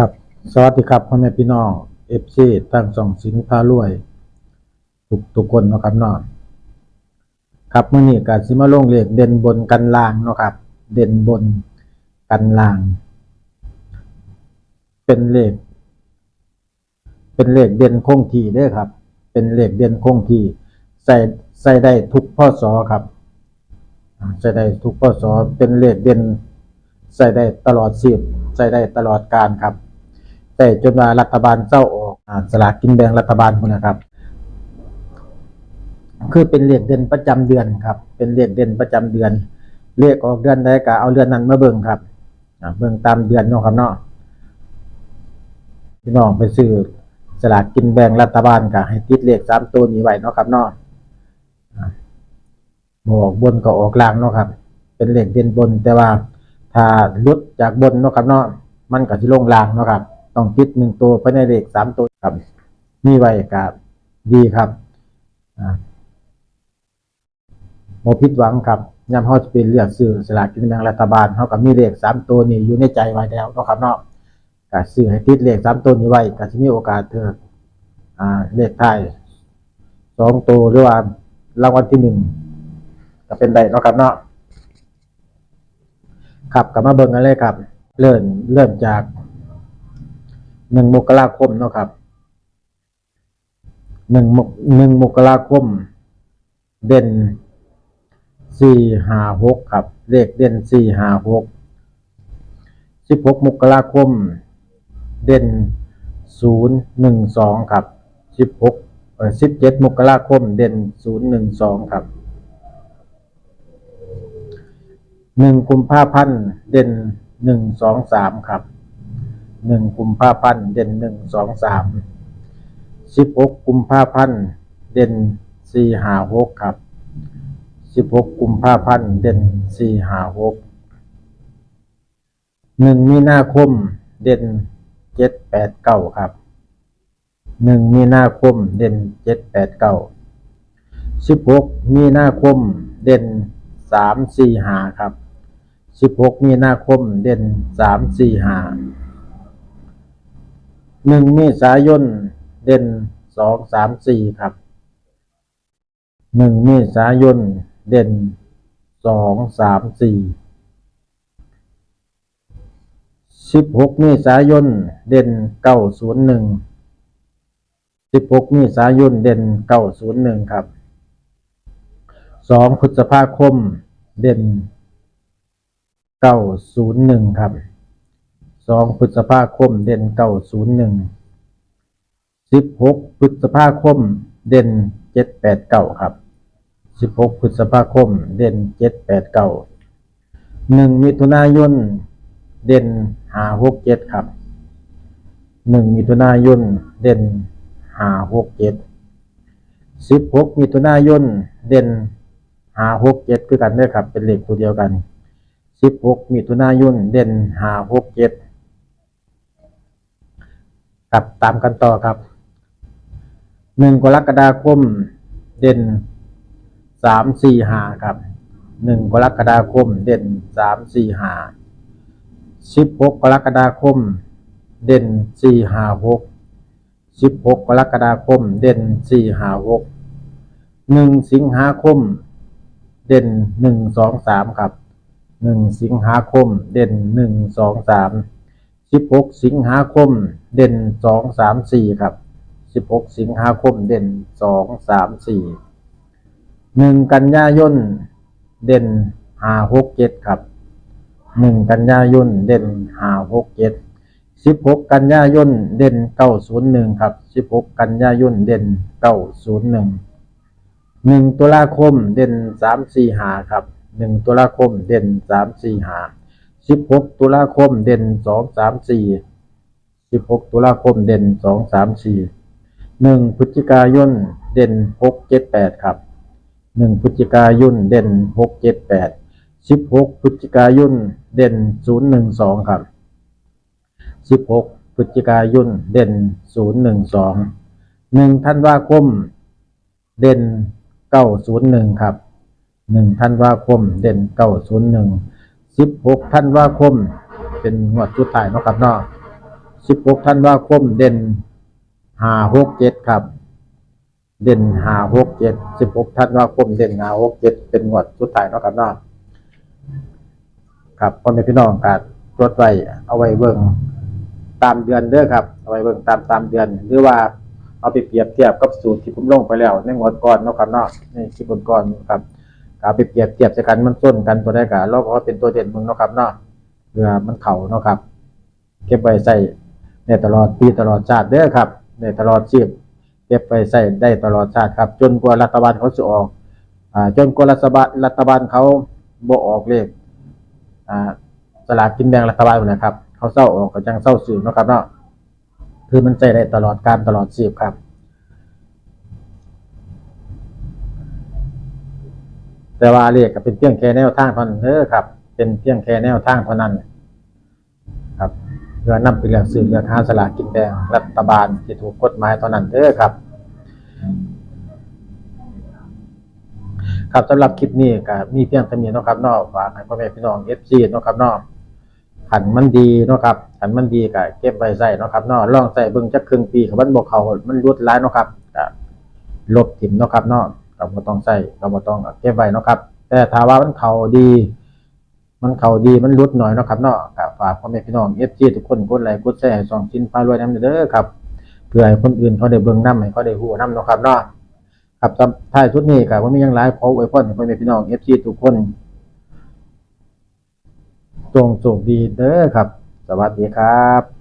ครับ สวัสดีครับพ่อแม่พี่น้องเอฟซีตั้งสองสินพารวย ทุกทุกคนเนาะครับเนาะครับเมื่อนี้ก็สิมาลงเลขเด่นบนกันล่างเนาะครับ เด่นบนกันล่าง เป็นเลข เป็นเลขเด่นคงที่ด้อครับ เป็นเลขเด่นคงที่ใส่ใส่ได้ทุกพ่อสอครับใส่ได้ทุกพ่อสอเป็นเลขเด่นใส่ได้ตลอดชีพใส่ได้ตลอดการครับ แต่จนว่ารัฐบาลเจ้าออกสลากกินแบ่งรัฐบาลคุณนะครับ คือเป็นเลขเด่นประจำเดือนครับ เป็นเลขเด่นประจำเดือนเลขออกเดือนใดก็เอาเดือนนั้นมาเบิ่งครับเบิ่งตามเดือนเนาะครับเนาะพี่น้องไปซื้อสลากกินแบ่งรัฐบาลก็ให้ติดเลขสามตัวนี้ไว้เนาะครับเนาะบอกบนก็ออกล่างเนาะครับ เป็นเลขเด่นบนแต่ว่าถ้าลุดจากบนเนาะครับเนาะมันก็สิลงล่างเนาะครับ ต้องติดหนึ่งตัวภายในเลขสามตัวครับมีไว้ก็ดีครับอ่าบ่ผิดหวังครับยามเฮาจะเป็นเลือกซื้อสลากกินแบ่งรัฐบาลเฮาก็มีเลขสามตัวนี้อยู่ในใจไว้แล้วนะครับเนาะก็ซื้อให้ติดเลขสามตัวนี้ไว้ก็สิมีโอกาสเถือเลขท้ายสองตัวหรือว่ารางวัลที่หนึ่งก็เป็นได้นะครับเนาะครับก็มาเบิ่งกันเลยครับ เริ่มเริ่มจาก หนึ่งมกราคมเนาะครับหนึ่งมกหนึ่งมกราคม เด่นสี่ห้าหกครับ เลขเด่นสี่ห้าหกสิบหกมกราคม เด่นศูนย์หนึ่งสองครับสิบหกเอ่อสิบเจ็ดมกราคม เด่นศูนย์หนึ่งสองครับหนึ่งกุมภาพันธ์เด่นหนึ่งสองสามครับ หนึ่งกุมภาพันธ์เด่นหนึ่งสองสามสิบหกกุมภาพันธ์เด่นสี่ห้าหกครับสิบหกกุมภาพันธ์เด่นสี่หาหกหนึ่งมีนาคมเด่นเจ็ดแปดเก้าครับหนึ่งมีนาคมเด่นเจ็ดแปดเก้าสิบหกมีนาคมเด่นสามสี่หาครับสิบหกมีนาคมเด่นสามสี่หา หนึ่งเมษายนเด่นสองสามสี่ครับหนึ่งเมษายนเด่นสองสามสี่สิบหกเมษายนเด่นเก้าศูนย์หนึ่งสิบหกเมษายนเด่นเก้าศูนย์หนึ่งครับสองพฤษภาคมเด่นเก้าศูนย์หนึ่งครับ สองพฤษภาคมเด่นเก้าศูนย์หนึ่งสิบหกพฤษภาคมเด่นเจ็ดแปดเก้าครับสิบหกพฤษภาคมเด่นเจ็ดแปดเก้าหนึ่งมิถุนายนเด่นหาหกเจ็ดครับหนึ่งมิถุนายนเด่นหาหกเจ็ดสิบหกมิถุนายนเด่นหาหกเจ็ดคือกันเด้อครับ เป็นเลขตัวเดียวกันสิบหกมิถุนายนเด่นหาหกเจ็ด กับตามกันต่อครับหนึ่งกรกฎาคมเด่นสามสี่หาครับหนึ่งกรกฎาคมเด่นสามสี่หาสิบหกกรกฎาคม เด่นสี่หาหกสิบหกกรกฎาคม เด่นสี่หาหกหนึ่งสิงหาคม เด่นหนึ่งสองสามครับหนึ่งสิงหาคม เด่นหนึ่งสองสาม สิบหกสิงหาคม เด่นสองสามสี่ครับสิบหกสิงหาคม เด่นสองสามสี่หนึ่งกันยายน เด่นหาหกเจ็ดครับหนึ่งกันยายน เด่นหาหกเจ็ดสิบหกกันยายน เด่นเก้าศูนย์หนึ่งครับสิบหกกันยายน เด่นเก้าศูนย์หนึ่งหนึ่งตุลาคม เด่นสามสี่หาครับหนึ่งตุลาคม เด่นสาม สิบหกตุลาคมเด่นสองสามสี่สิบหกตุลาคมเด่นสองสามสี่หนึ่งพฤศจิกายนเด่นหกเจ็ดแปดครับหนึ่งพฤศจิกายนเด่นหกเจ็ดแปดสิบหกพฤศจิกายนเด่นศูนย์หนึ่งสองครับสิบหกพฤศจิกายนเด่นศูนย์หนึ่งสองหนึ่งธันวาคม เด่นเก้าศูนย์หนึ่งครับหนึ่งธันวาคมเด่นเก้าศูนย์หนึ่ง สิบหกธันวาคม เป็นงวดสุดท้ายเนาะครับเนาะสิบหกธันวาคมเด่นหาหกเจ็ดครับ เด่นหาหกเจ็ดสิบหกธันวาคมเด่นหาหกเจ็ดเป็นงวดสุดท้ายเนาะครับเนาะครับพ่อแม่พี่น้องการตรวจไว้เอาไว้เบิ่งตามเดือนเด้อครับ เอาไว้เบิ่งตามตามเดือน หรือว่าเอาไปเปรียบเทียบกับสูตรที่ผมลงไปแล้ว ในงวดก่อนเนาะครับเนาะในคลิปก่อนๆครับ เอาไปเปรียบเทียบใส่กันมันส้นกันตัวได้กันเราก็เอาเป็นตัวเด่นมึงเนาะครับเนาะเพื่อมันเข่าเนาะครับ เก็บไว้ใส่ในตลอดปีตลอดชาติเด้อครับ ในตลอดชีพเก็บไว้ใส่ได้ตลอดชาติครับ จนกว่ารัฐบาลเขาจะออกอ่าจนกว่ารัฐบาลรัฐบาลเขาบ่ออกเลขอ่าสลากกินแบ่งรัฐบาลนะครับ เขาเศร้าออกก็จังเศร้าสื่อนาะครับเนาะคือมันใจได้ตลอดการตลอดชีพครับ แต่ว่าเลขก็เป็นเพียงแค่แนวทางเท่านั้นเด้อครับ เป็นเพียงแค่แนวทางเท่านั้น ครับเพื่อนำไปเลือกซื้อเลือกหาสลากกินแบ่งรัฐบาลที่ถูกกฎหมายเท่านั้นเด้อครับ ครับสำหรับคลิปนี้ก็มีเพียงเท่านี้นะครับนาะฝากให้พ่อแม่พี่น้อง FC เนะครับนาะขันมันดีนะครับขันมันดีก็เก็บไว้ใส่นะครับนาะลองใส่เบิ่งจักครึ่งปีครับมันบ่เขามันรุดหลายนะครับลบทิ่มนะครับนอก เนาก็บ่ต้องใส่ก็บ่ต้องเก็บไว้นะครับ แต่ถ้าว่ามันเข้าดี มันเข้าดีมันรุดหน่อยนะครับเนาะฝากพ่อแม่พี่น้อง FC ทุกคนกดไลค์กดแชร์ให้ช่องชิ้นฟ้ารวยน้ำเด้อครับเพื่อให้คนอื่นเขาได้เบิ่งน้ำให้เขาได้ฮู้นำนะครับเนาะครับท้ายสุดนี้ก็บ่มียังหลายขออวยพรให้พ่อแม่พี่น้อง FC ทุกคนจงโชคดีเด้อครับ สวัสดีครับ